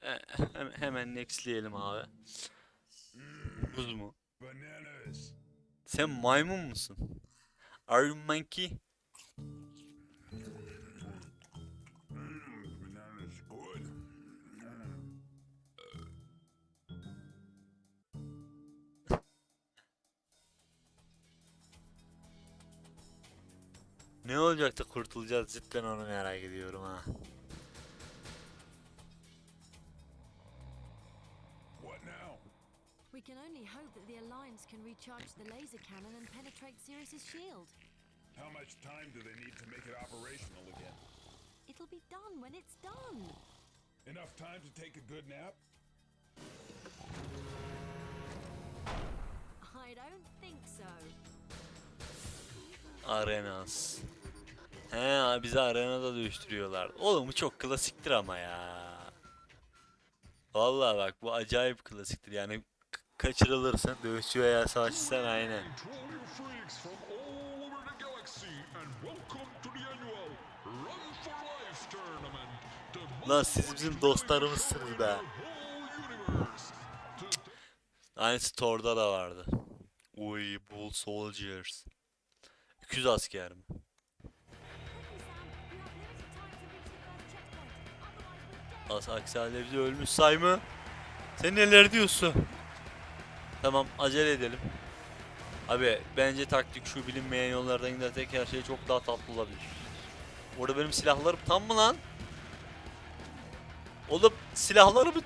Hem- hemen nextleyelim abi. Buz mu? Sen maymun musun? Are you monkey? Ne olacak da kurtulacağız cidden onu merak ediyorum ha. Can recharge the laser cannon and penetrate Sirius's shield. How much time do they need to make it operational again? It'll be done when it's done. Enough time to take a good nap? I don't think so. Arenas. He bizi arenada dövüştürüyorlar. Oğlum bu çok klasiktir ama ya. Vallahi bak bu acayip klasiktir yani kaçırılırsın. Dövüşçü veya savaşçısan aynen. Lan siz bizim dostlarımızsınız be. Aynısı Thor'da da vardı. Uy, Bull Soldiers. 200 asker mi? As aksalleri ölmüş say mı? Sen neler diyorsun? Tamam acele edelim. Abi bence taktik şu bilinmeyen yollardan gidersek her şey çok daha tatlı olabilir. Orada benim silahlarım tam mı lan? Oğlum silahlarımı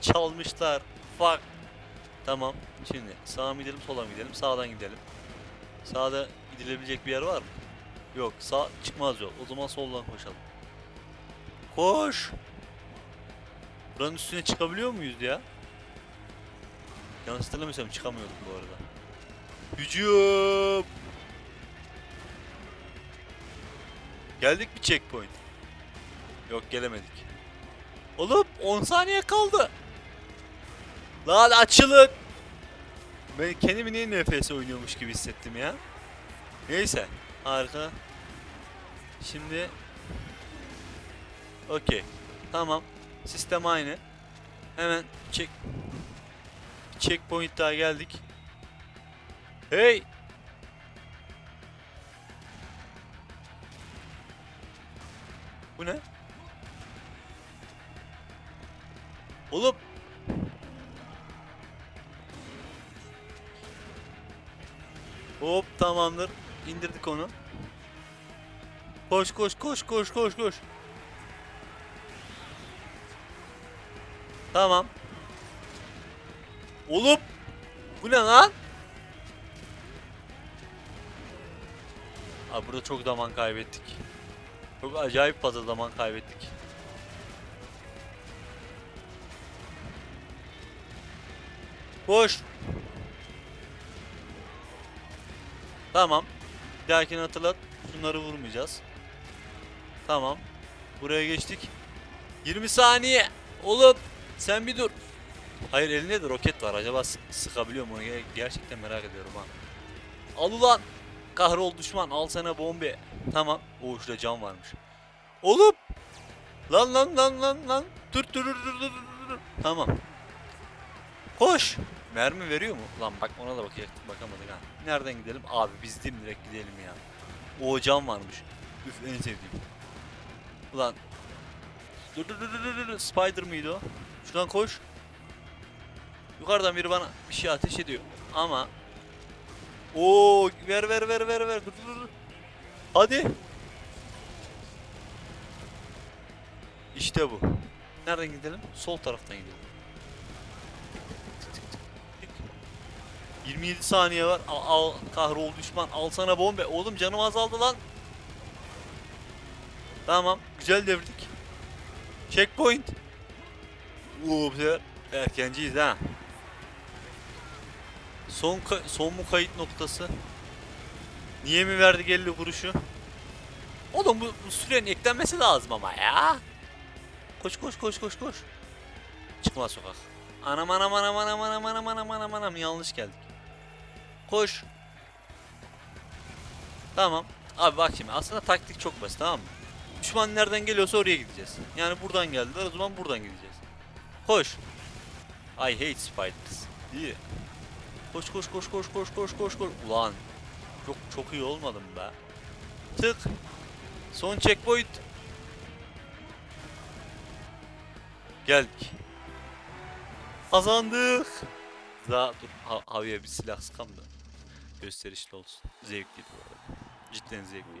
çalmışlar. Fuck. Tamam. Şimdi sağa mı gidelim sola mı gidelim? Sağdan gidelim. Sağda gidilebilecek bir yer var mı? Yok sağ çıkmaz yol. O zaman soldan koşalım. Koş. Buranın üstüne çıkabiliyor muyuz ya? Yanlış hatırlamıyorsam çıkamıyorduk bu arada. Hücum. Geldik mi checkpoint? Yok gelemedik. Oğlum 10 saniye kaldı. Lan açılın. Ben kendimi niye NFS oynuyormuş gibi hissettim ya. Neyse. Harika. Şimdi Okey. Tamam. Sistem aynı. Hemen check checkpoint daha geldik. Hey! Bu ne? Oğlum! Hop tamamdır. İndirdik onu. Koş koş koş koş koş koş. Tamam. Oğlum! Bu ne lan? Abi burada çok zaman kaybettik. Çok acayip fazla zaman kaybettik. Koş. Tamam. Bir dahakine hatırlat. Şunları vurmayacağız. Tamam. Buraya geçtik. 20 saniye. Oğlum sen bir dur. Hayır elinde de roket var. Acaba sı- sıkabiliyor mu? Gerçekten merak ediyorum ha. Al ulan. Kahrol düşman. Al sana bombe. Tamam. Oo şurada cam varmış. Oğlum. Lan lan lan lan lan. Dur dur dur dur dur, dur. Tamam. Koş. Mermi veriyor mu? Lan bak ona da bakacaktık. Bakamadık ha. Nereden gidelim? Abi biz direkt gidelim ya. O cam varmış. Üf en sevdiğim. Ulan. Dur dur dur dur, dur. Spider mıydı o? Şuradan koş. Yukarıdan biri bana bir şey ateş ediyor. Ama Oo ver ver ver ver ver dur dur dur. Hadi. İşte bu. Nereden gidelim? Sol taraftan gidelim. Tık tık tık tık. 27 saniye var. Al, al kahrol düşman. Al sana bombe. Oğlum canım azaldı lan. Tamam. Güzel devirdik. Checkpoint. Oo bu sefer erkenciyiz ha. Son son mu kayıt noktası? Niye mi verdik 50 kuruşu? Oğlum bu, bu sürenin eklenmesi lazım ama ya. Koş koş koş koş koş. Çıkma sokak. Anam anam anam anam anam anam anam anam anam yanlış geldik. Koş. Tamam. Abi bak şimdi aslında taktik çok basit tamam mı? Düşman nereden geliyorsa oraya gideceğiz. Yani buradan geldiler o zaman buradan gideceğiz. Koş. I hate spiders. İyi. Koş koş koş koş koş koş koş koş. Ulan çok çok iyi olmadım be. Tık. Son checkpoint. Geldik. Kazandık. Daha dur ha havaya bir silah sıkam da gösterişli olsun. Zevkliydi bu arada. Cidden zevkli.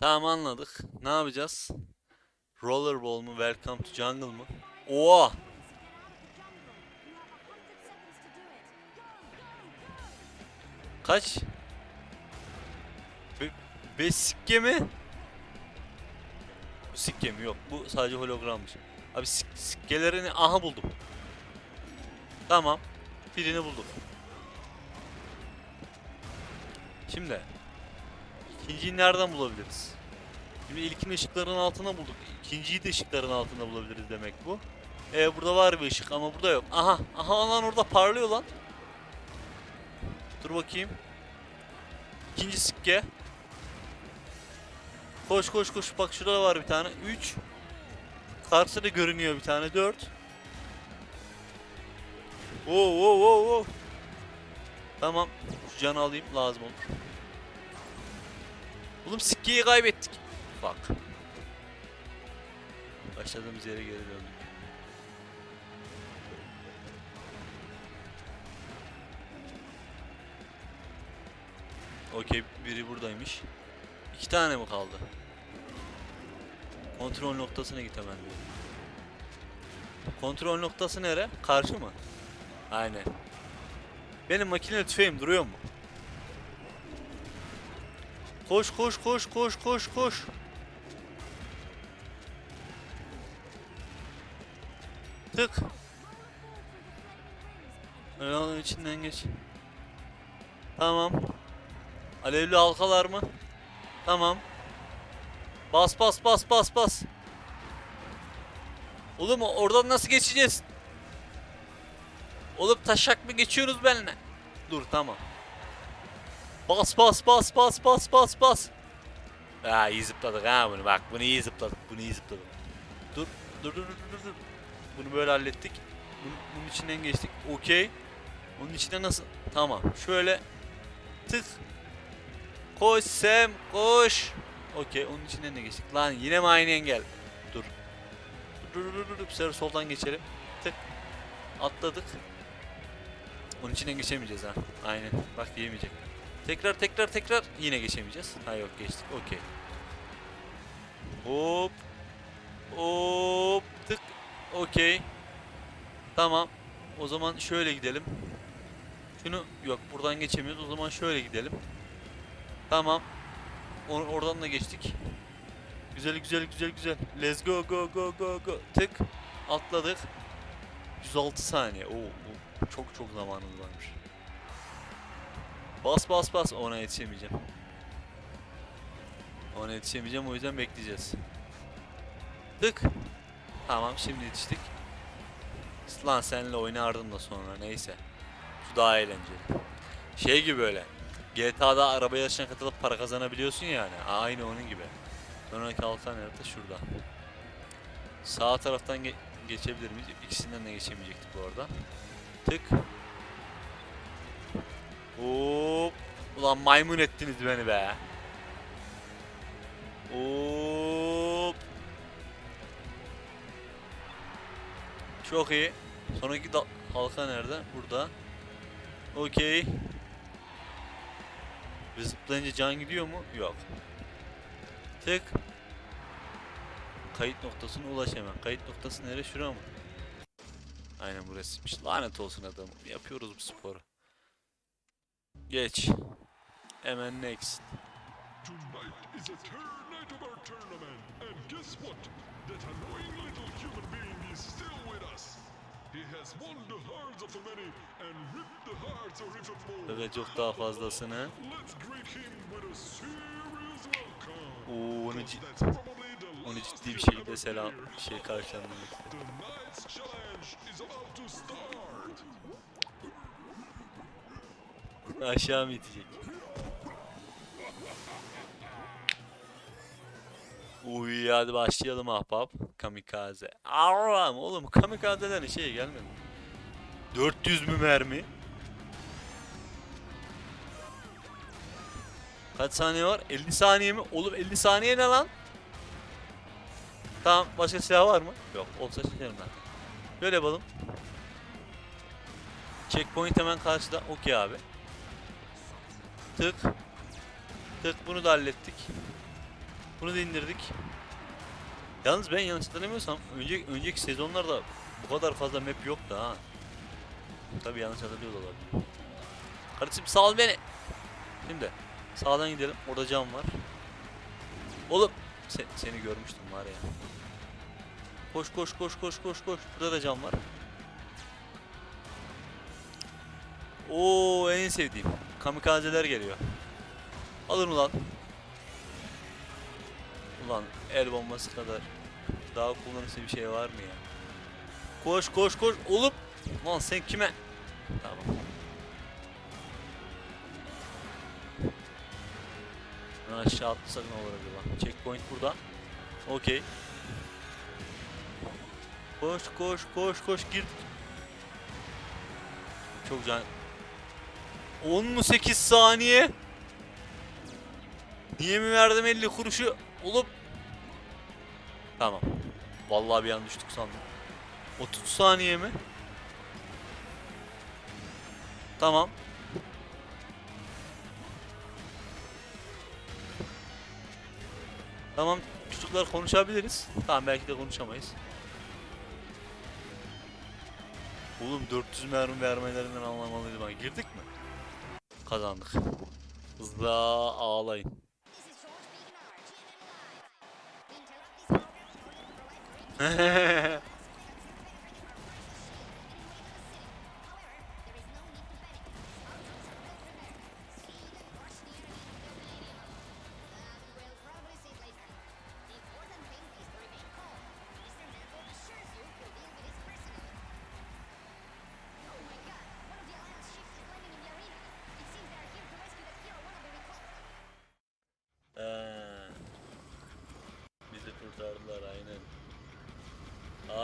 Tamam anladık. Ne yapacağız? Rollerball mu? Welcome to Jungle mı? Oha! Kaç? Be beş sikke mi? Sikke mi? Yok. Bu sadece hologrammış. Abi sik sikkelerini aha buldum. Tamam. Birini buldum. Şimdi ikinciyi nereden bulabiliriz? Şimdi ilkini ışıkların altına bulduk. İkinciyi de ışıkların altında bulabiliriz demek bu. Ee, burada var bir ışık ama burada yok. Aha, aha lan orada parlıyor lan. Dur bakayım. İkinci sikke. Koş koş koş bak şurada var bir tane. 3 Karşıda görünüyor bir tane. 4 Oo oo oo oo. Tamam. Şu canı alayım lazım olur. Oğlum sikkeyi kaybettik. Bak. Başladığımız yere geri döndük. Okey biri buradaymış. İki tane mi kaldı? Kontrol noktasına git hemen diyor. Kontrol noktası nere? Karşı mı? Aynen. Benim makine tüfeğim duruyor mu? Koş koş koş koş koş koş. Tık. Onun içinden geç. Tamam. Alevli halkalar mı? Tamam. Bas bas bas bas bas. Oğlum oradan nasıl geçeceğiz? Oğlum taşak mı geçiyorsunuz benimle? Dur tamam. Bas bas bas bas bas bas bas. Ha iyi zıpladık ha bunu bak bunu iyi zıpladık bunu iyi zıpladık. Dur dur dur dur dur. Bunu böyle hallettik. Bunun, bunun içinden geçtik. Okey. Onun içine nasıl? Tamam. Şöyle tık. Koş Sam koş. Okey onun içinden de geçtik. Lan yine mi aynı engel? Dur. Dur dur dur dur. Bir sefer soldan geçelim. Tık. Atladık. Onun içinden geçemeyeceğiz ha. Aynen. Bak diyemeyecek. Tekrar tekrar tekrar yine geçemeyeceğiz. Ha yok geçtik. Okey. Hop. Hop. Tık. Okey. Tamam. O zaman şöyle gidelim. Şunu yok buradan geçemiyoruz. O zaman şöyle gidelim. Tamam. Or- oradan da geçtik. Güzel güzel güzel güzel. Let's go go go go go. Tık. Atladık. 106 saniye. Oo, çok çok zamanımız varmış. Bas bas bas. Ona yetişemeyeceğim. Ona yetişemeyeceğim o yüzden bekleyeceğiz. Tık. Tamam şimdi yetiştik. Lan seninle oynardım da sonra neyse. Şu daha eğlenceli. Şey gibi böyle. GTA'da araba yarışına katılıp para kazanabiliyorsun yani. Aynı onun gibi. Sonraki halka nerede? Şurada. Sağ taraftan ge- geçebilir miyiz? İkisinden de geçemeyecektik bu arada. Tık. Hop. Ulan maymun ettiniz beni be. Hop. Çok iyi. Sonraki halka nerede? Burada. Okey. Ve zıplayınca can gidiyor mu? Yok. Tık. Kayıt noktasına ulaş hemen. Kayıt noktası nere? Şura mı? Aynen burasıymış. Lanet olsun adam. Yapıyoruz bu sporu. Geç. Hemen next. Tonight is a turn night of our tournament, and guess what? That annoying little human being is still with us. He has won the hearts of many and ripped the hearts of even more. Ve çok daha fazlasını. Oo, onu, Because ci- that's probably the onu ciddi bir şekilde selam şey karşılandırmak Aşağı mı itecek? Uy hadi başlayalım ahbap. Kamikaze. Aram oğlum kamikazeden şey gelmedi. 400 mü mermi? Kaç saniye var? 50 saniye mi? Oğlum 50 saniye ne lan? Tamam başka silah var mı? Yok olsa çekerim ben. Böyle yapalım. Checkpoint hemen karşıda. Okey abi. Tık. Tık bunu da hallettik. Bunu da indirdik. Yalnız ben yanlış hatırlamıyorsam önceki, önceki sezonlarda bu kadar fazla map yoktu ha. Tabi yanlış hatırlıyor olabilir. Kardeşim sal beni. Şimdi sağdan gidelim. Orada cam var. Oğlum se- seni görmüştüm var ya. Koş koş koş koş koş koş. Burada da cam var. Oo en sevdiğim. Kamikazeler geliyor. Alır mı lan? Ulan el bombası kadar daha kullanışlı bir şey var mı ya? Koş koş koş olup lan sen kime? Tamam. Ben aşağı atlasak ne olur acaba? Checkpoint burada. Okey. Koş koş koş koş gir. Çok can 10 mu 8 saniye? Niye mi verdim 50 kuruşu olup? Tamam. Vallahi bir an düştük sandım. 30 saniye mi? Tamam. Tamam çocuklar konuşabiliriz. Tamam belki de konuşamayız. Oğlum 400 mermi vermelerinden anlamalıydım. Girdik mi? Kazandık. Hızla ağlayın.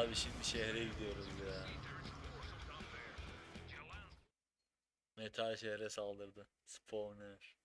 Abi şimdi şehre gidiyoruz ya. Metal şehre saldırdı. Spawner.